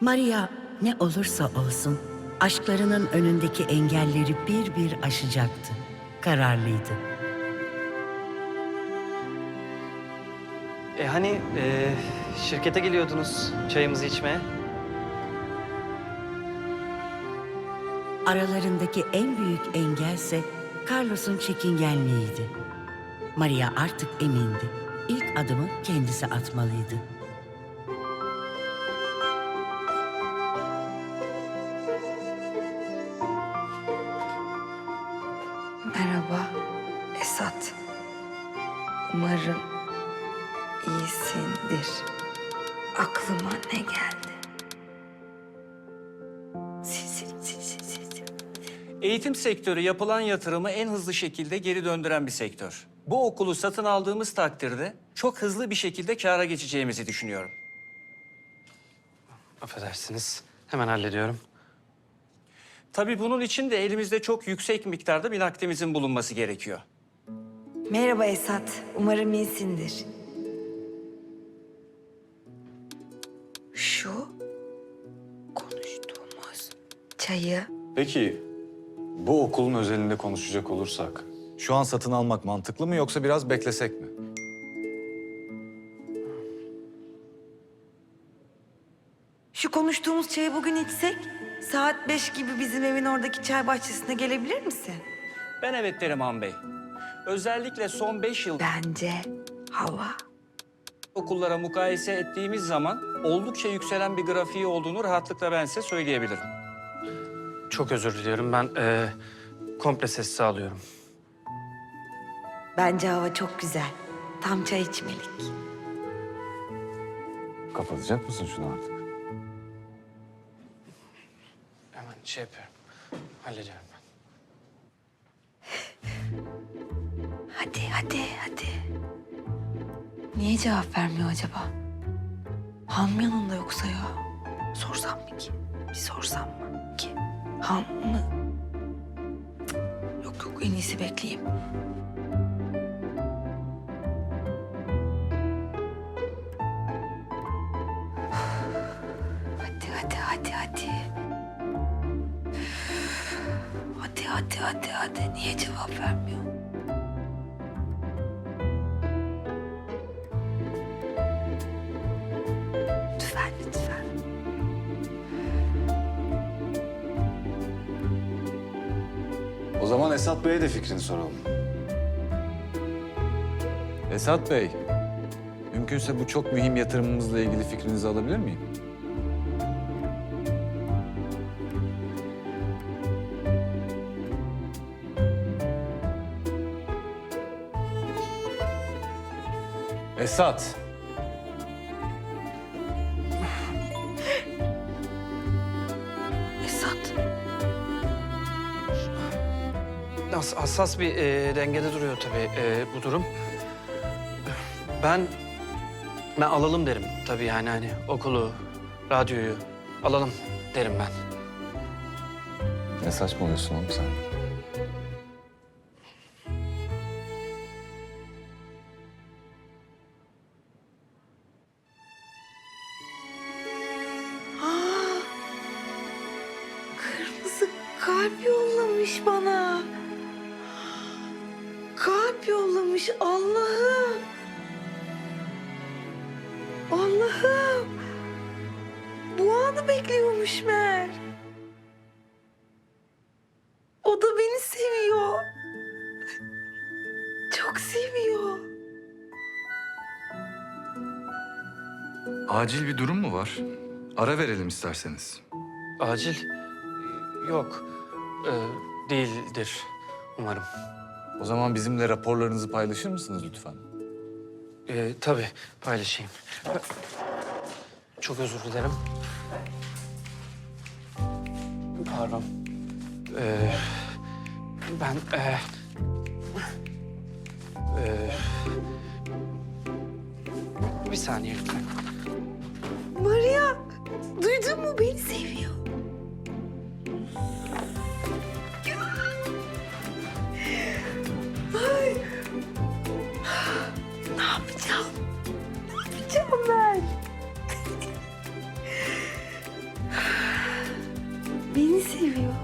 Maria ne olursa olsun aşklarının önündeki engelleri bir bir aşacaktı. Kararlıydı. E hani e, şirkete geliyordunuz çayımızı içmeye? Aralarındaki en büyük engelse Carlos'un çekingenliğiydi. Maria artık emindi. İlk adımı kendisi atmalıydı. Esat. Umarım iyisindir. Aklıma ne geldi? Sil sil. sil. Eğitim sektörü yapılan yatırımı en hızlı şekilde geri döndüren bir sektör. Bu okulu satın aldığımız takdirde çok hızlı bir şekilde kâra geçeceğimizi düşünüyorum. Affedersiniz. Hemen hallediyorum. Tabii bunun için de elimizde çok yüksek miktarda bir nakdimizin bulunması gerekiyor. Merhaba Esat. Umarım iyisindir. Şu konuştuğumuz çayı Peki bu okulun özelinde konuşacak olursak şu an satın almak mantıklı mı yoksa biraz beklesek mi? Şu konuştuğumuz çayı bugün içsek saat beş gibi bizim evin oradaki çay bahçesine gelebilir misin? Ben evet derim Han Bey. Özellikle son beş yıl Bence hava. okullara mukayese ettiğimiz zaman oldukça yükselen bir grafiği olduğunu rahatlıkla ben size söyleyebilirim. Çok özür diliyorum. Ben e, komple sessiz alıyorum. Bence hava çok güzel. Tam çay içmelik. Kapatacak mısın şunu artık? Hemen şey yapıyorum. Hallediyorum Hadi hadi. Niye cevap vermiyor acaba? Han mı yanında yoksa ya? Sorsam mı ki? Bir sorsam mı ki? Han mı? Yok yok en iyisi bekleyeyim. Hadi hadi hadi hadi. Hadi hadi hadi hadi. Niye cevap vermiyor? O zaman Esat Bey'e de fikrini soralım. Esat Bey, mümkünse bu çok mühim yatırımımızla ilgili fikrinizi alabilir miyim? Esat. Has- hassas bir e, dengede duruyor tabii e, bu durum. Ben ben alalım derim tabii yani hani okulu, radyoyu alalım derim ben. Ne saçmalıyorsun oğlum sen? Aa, kırmızı kalp yollamış bana. Kalp yollamış Allah'ım. Allah'ım. Bu anı bekliyormuş meğer. O da beni seviyor. Çok seviyor. Acil bir durum mu var? Ara verelim isterseniz. Acil yok e, değildir umarım. O zaman bizimle raporlarınızı paylaşır mısınız lütfen? E, tabii paylaşayım. Çok özür dilerim. Pardon. E, ben e, e, bir saniye lütfen. Maria duydun mu beni seviyor. Beni seviyor.